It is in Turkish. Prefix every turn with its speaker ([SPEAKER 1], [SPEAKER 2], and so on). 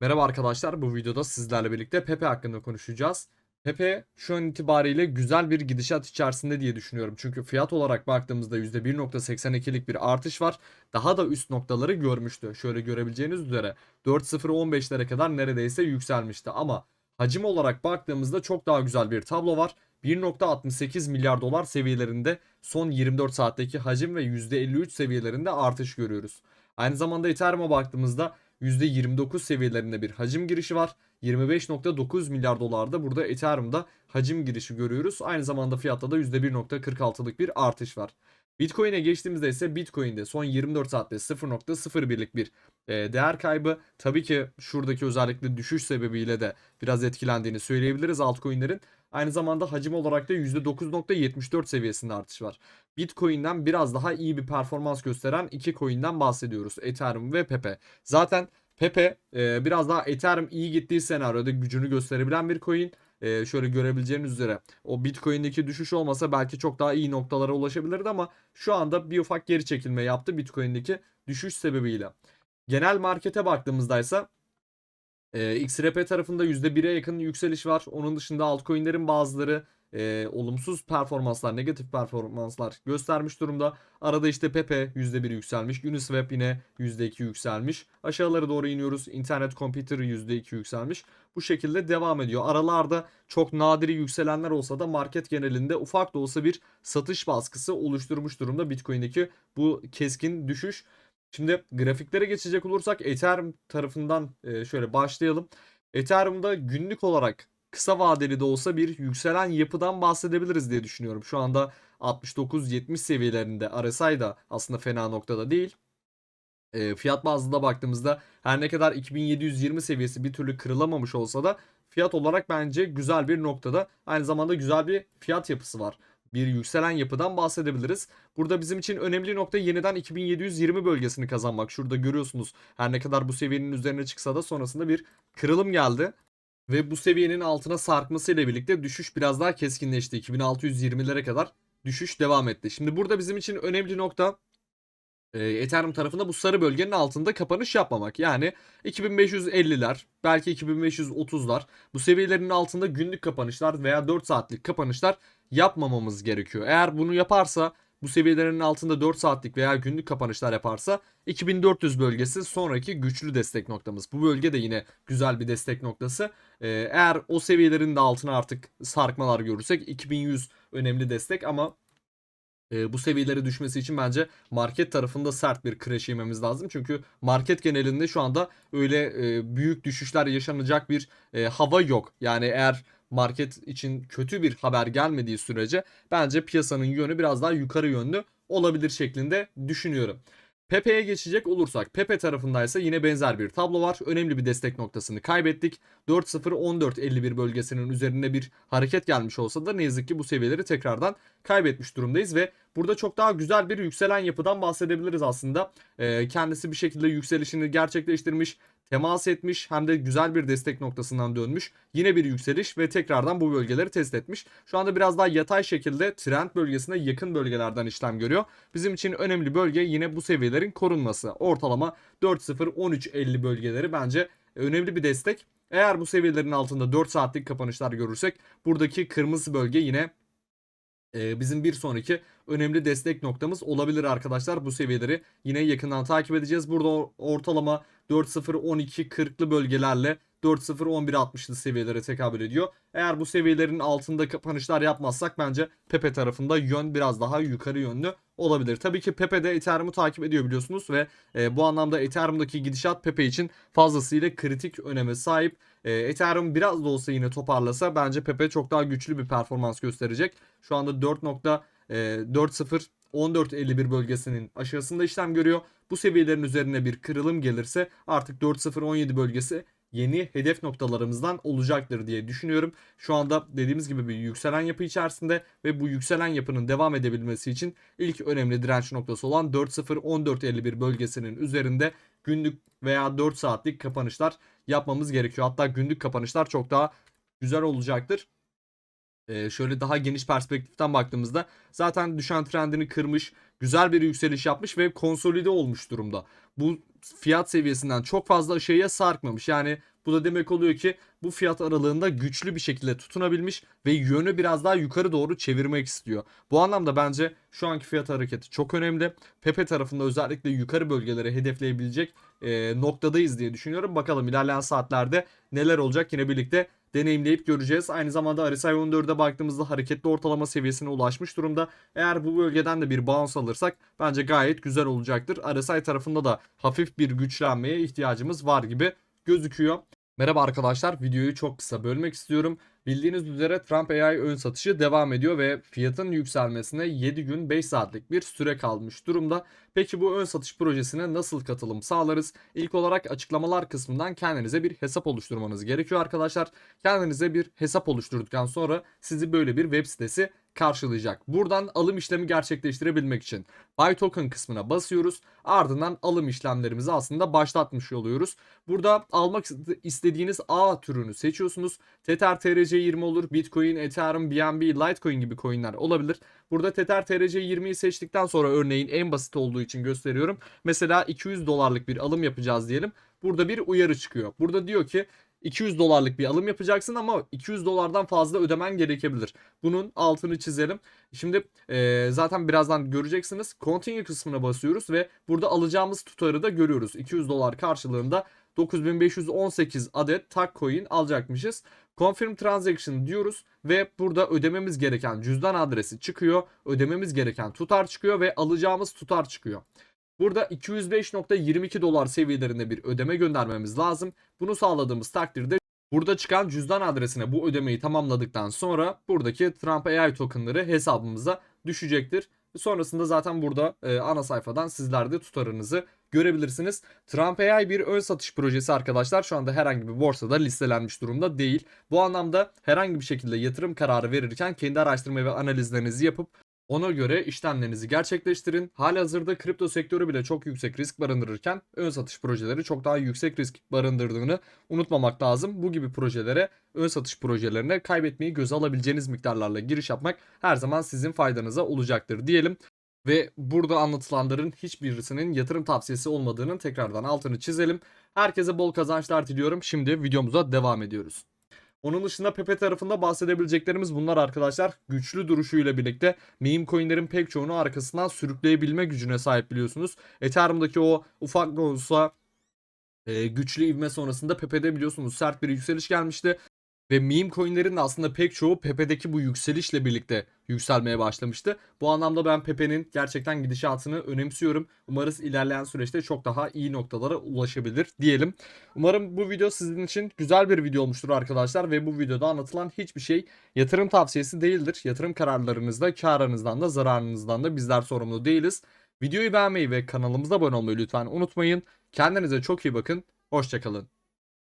[SPEAKER 1] Merhaba arkadaşlar, bu videoda sizlerle birlikte Pepe hakkında konuşacağız. Pepe şu an itibariyle güzel bir gidişat içerisinde diye düşünüyorum. Çünkü fiyat olarak baktığımızda %1.82'lik bir artış var. Daha da üst noktaları görmüştü. Şöyle görebileceğiniz üzere 4.015'lere kadar neredeyse yükselmişti. Ama hacim olarak baktığımızda çok daha güzel bir tablo var. 1.68 milyar dolar seviyelerinde son 24 saatteki hacim ve %53 seviyelerinde artış görüyoruz. Aynı zamanda Ethereum'a baktığımızda %29 seviyelerinde bir hacim girişi var. 25.9 milyar dolarda burada Ethereum'da hacim girişi görüyoruz. Aynı zamanda fiyatta da %1.46'lık bir artış var. Bitcoin'e geçtiğimizde ise Bitcoin'de son 24 saatte 0.01'lik bir e, değer kaybı. Tabii ki şuradaki özellikle düşüş sebebiyle de biraz etkilendiğini söyleyebiliriz altcoin'lerin. Aynı zamanda hacim olarak da %9.74 seviyesinde artış var. Bitcoin'den biraz daha iyi bir performans gösteren iki coin'den bahsediyoruz. Ethereum ve Pepe. Zaten Pepe e, biraz daha Ethereum iyi gittiği senaryoda gücünü gösterebilen bir coin. E, şöyle görebileceğiniz üzere o Bitcoin'deki düşüş olmasa belki çok daha iyi noktalara ulaşabilirdi ama şu anda bir ufak geri çekilme yaptı Bitcoin'deki düşüş sebebiyle. Genel markete baktığımızda ise e, XRP tarafında %1'e yakın yükseliş var. Onun dışında altcoin'lerin bazıları e, olumsuz performanslar, negatif performanslar göstermiş durumda. Arada işte Pepe %1 yükselmiş. Uniswap yine %2 yükselmiş. Aşağılara doğru iniyoruz. Internet Computer %2 yükselmiş. Bu şekilde devam ediyor. Aralarda çok nadiri yükselenler olsa da market genelinde ufak da olsa bir satış baskısı oluşturmuş durumda Bitcoin'deki bu keskin düşüş. Şimdi grafiklere geçecek olursak Ethereum tarafından e, şöyle başlayalım. Ethereum'da günlük olarak kısa vadeli de olsa bir yükselen yapıdan bahsedebiliriz diye düşünüyorum. Şu anda 69-70 seviyelerinde RSI da aslında fena noktada değil. E, fiyat bazında baktığımızda her ne kadar 2720 seviyesi bir türlü kırılamamış olsa da fiyat olarak bence güzel bir noktada. Aynı zamanda güzel bir fiyat yapısı var bir yükselen yapıdan bahsedebiliriz. Burada bizim için önemli nokta yeniden 2720 bölgesini kazanmak. Şurada görüyorsunuz her ne kadar bu seviyenin üzerine çıksa da sonrasında bir kırılım geldi. Ve bu seviyenin altına sarkması ile birlikte düşüş biraz daha keskinleşti. 2620'lere kadar düşüş devam etti. Şimdi burada bizim için önemli nokta e, Ethereum tarafında bu sarı bölgenin altında kapanış yapmamak. Yani 2550'ler belki 2530'lar bu seviyelerin altında günlük kapanışlar veya 4 saatlik kapanışlar yapmamamız gerekiyor. Eğer bunu yaparsa bu seviyelerin altında 4 saatlik veya günlük kapanışlar yaparsa 2400 bölgesi sonraki güçlü destek noktamız. Bu bölge de yine güzel bir destek noktası. Ee, eğer o seviyelerin de altına artık sarkmalar görürsek 2100 önemli destek ama e, bu seviyelere düşmesi için bence market tarafında sert bir crash yememiz lazım. Çünkü market genelinde şu anda öyle e, büyük düşüşler yaşanacak bir e, hava yok. Yani eğer market için kötü bir haber gelmediği sürece bence piyasanın yönü biraz daha yukarı yönlü olabilir şeklinde düşünüyorum. Pepe'ye geçecek olursak Pepe tarafındaysa yine benzer bir tablo var. Önemli bir destek noktasını kaybettik. 4.0-14.51 bölgesinin üzerine bir hareket gelmiş olsa da ne yazık ki bu seviyeleri tekrardan kaybetmiş durumdayız ve burada çok daha güzel bir yükselen yapıdan bahsedebiliriz aslında. Ee, kendisi bir şekilde yükselişini gerçekleştirmiş temas etmiş hem de güzel bir destek noktasından dönmüş. Yine bir yükseliş ve tekrardan bu bölgeleri test etmiş. Şu anda biraz daha yatay şekilde trend bölgesine yakın bölgelerden işlem görüyor. Bizim için önemli bölge yine bu seviyelerin korunması. Ortalama 4.0-13.50 bölgeleri bence önemli bir destek. Eğer bu seviyelerin altında 4 saatlik kapanışlar görürsek buradaki kırmızı bölge yine bizim bir sonraki önemli destek noktamız olabilir arkadaşlar. Bu seviyeleri yine yakından takip edeceğiz. Burada ortalama 4.0-12-40'lı bölgelerle 4.0-11-60'lı seviyelere tekabül ediyor. Eğer bu seviyelerin altında kapanışlar yapmazsak bence Pepe tarafında yön biraz daha yukarı yönlü olabilir. Tabii ki Pepe de Ethereum'u takip ediyor biliyorsunuz ve e, bu anlamda Ethereum'daki gidişat Pepe için fazlasıyla kritik öneme sahip. E, Ethereum biraz da olsa yine toparlasa bence Pepe çok daha güçlü bir performans gösterecek. Şu anda 4.40 14.51 bölgesinin aşağısında işlem görüyor. Bu seviyelerin üzerine bir kırılım gelirse artık 4.017 bölgesi yeni hedef noktalarımızdan olacaktır diye düşünüyorum. Şu anda dediğimiz gibi bir yükselen yapı içerisinde ve bu yükselen yapının devam edebilmesi için ilk önemli direnç noktası olan 4.0-14.51 bölgesinin üzerinde günlük veya 4 saatlik kapanışlar yapmamız gerekiyor. Hatta günlük kapanışlar çok daha güzel olacaktır. Ee, şöyle daha geniş perspektiften baktığımızda zaten düşen trendini kırmış, güzel bir yükseliş yapmış ve konsolide olmuş durumda. Bu fiyat seviyesinden çok fazla aşağıya sarkmamış. Yani bu da demek oluyor ki bu fiyat aralığında güçlü bir şekilde tutunabilmiş ve yönü biraz daha yukarı doğru çevirmek istiyor. Bu anlamda bence şu anki fiyat hareketi çok önemli. Pepe tarafında özellikle yukarı bölgeleri hedefleyebilecek e, noktadayız diye düşünüyorum. Bakalım ilerleyen saatlerde neler olacak yine birlikte deneyimleyip göreceğiz. Aynı zamanda RSI 14'e baktığımızda hareketli ortalama seviyesine ulaşmış durumda. Eğer bu bölgeden de bir bounce alırsak bence gayet güzel olacaktır. RSI tarafında da hafif bir güçlenmeye ihtiyacımız var gibi gözüküyor. Merhaba arkadaşlar videoyu çok kısa bölmek istiyorum. Bildiğiniz üzere Trump AI ön satışı devam ediyor ve fiyatın yükselmesine 7 gün 5 saatlik bir süre kalmış durumda. Peki bu ön satış projesine nasıl katılım sağlarız? İlk olarak açıklamalar kısmından kendinize bir hesap oluşturmanız gerekiyor arkadaşlar. Kendinize bir hesap oluşturduktan sonra sizi böyle bir web sitesi karşılayacak. Buradan alım işlemi gerçekleştirebilmek için Buy Token kısmına basıyoruz. Ardından alım işlemlerimizi aslında başlatmış oluyoruz. Burada almak istediğiniz A türünü seçiyorsunuz. Tether TRC20 olur, Bitcoin, Ethereum, BNB, Litecoin gibi coinler olabilir. Burada Tether TRC20'yi seçtikten sonra örneğin en basit olduğu için gösteriyorum. Mesela 200 dolarlık bir alım yapacağız diyelim. Burada bir uyarı çıkıyor. Burada diyor ki 200 dolarlık bir alım yapacaksın ama 200 dolardan fazla ödemen gerekebilir. Bunun altını çizelim. Şimdi e, zaten birazdan göreceksiniz. Continue kısmına basıyoruz ve burada alacağımız tutarı da görüyoruz. 200 dolar karşılığında 9518 adet tag coin alacakmışız. Confirm transaction diyoruz ve burada ödememiz gereken cüzdan adresi çıkıyor. Ödememiz gereken tutar çıkıyor ve alacağımız tutar çıkıyor. Burada 205.22 dolar seviyelerinde bir ödeme göndermemiz lazım. Bunu sağladığımız takdirde burada çıkan cüzdan adresine bu ödemeyi tamamladıktan sonra buradaki Trump AI tokenları hesabımıza düşecektir. Sonrasında zaten burada e, ana sayfadan sizler de tutarınızı görebilirsiniz. Trump AI bir ön satış projesi arkadaşlar. Şu anda herhangi bir borsada listelenmiş durumda değil. Bu anlamda herhangi bir şekilde yatırım kararı verirken kendi araştırma ve analizlerinizi yapıp ona göre işlemlerinizi gerçekleştirin. Halihazırda kripto sektörü bile çok yüksek risk barındırırken ön satış projeleri çok daha yüksek risk barındırdığını unutmamak lazım. Bu gibi projelere, ön satış projelerine kaybetmeyi göze alabileceğiniz miktarlarla giriş yapmak her zaman sizin faydanıza olacaktır diyelim. Ve burada anlatılanların hiçbirisinin yatırım tavsiyesi olmadığının tekrardan altını çizelim. Herkese bol kazançlar diliyorum. Şimdi videomuza devam ediyoruz. Onun dışında Pepe tarafında bahsedebileceklerimiz bunlar arkadaşlar. Güçlü duruşuyla birlikte meme coinlerin pek çoğunu arkasından sürükleyebilme gücüne sahip biliyorsunuz. Ethereum'daki o ufak da olsa e, güçlü ivme sonrasında Pepe'de biliyorsunuz sert bir yükseliş gelmişti. Ve meme coinlerin aslında pek çoğu Pepe'deki bu yükselişle birlikte yükselmeye başlamıştı. Bu anlamda ben Pepe'nin gerçekten gidişatını önemsiyorum. Umarız ilerleyen süreçte çok daha iyi noktalara ulaşabilir diyelim. Umarım bu video sizin için güzel bir video olmuştur arkadaşlar ve bu videoda anlatılan hiçbir şey yatırım tavsiyesi değildir. Yatırım kararlarınızda karınızdan da zararınızdan da bizler sorumlu değiliz. Videoyu beğenmeyi ve kanalımıza abone olmayı lütfen unutmayın. Kendinize çok iyi bakın. Hoşçakalın.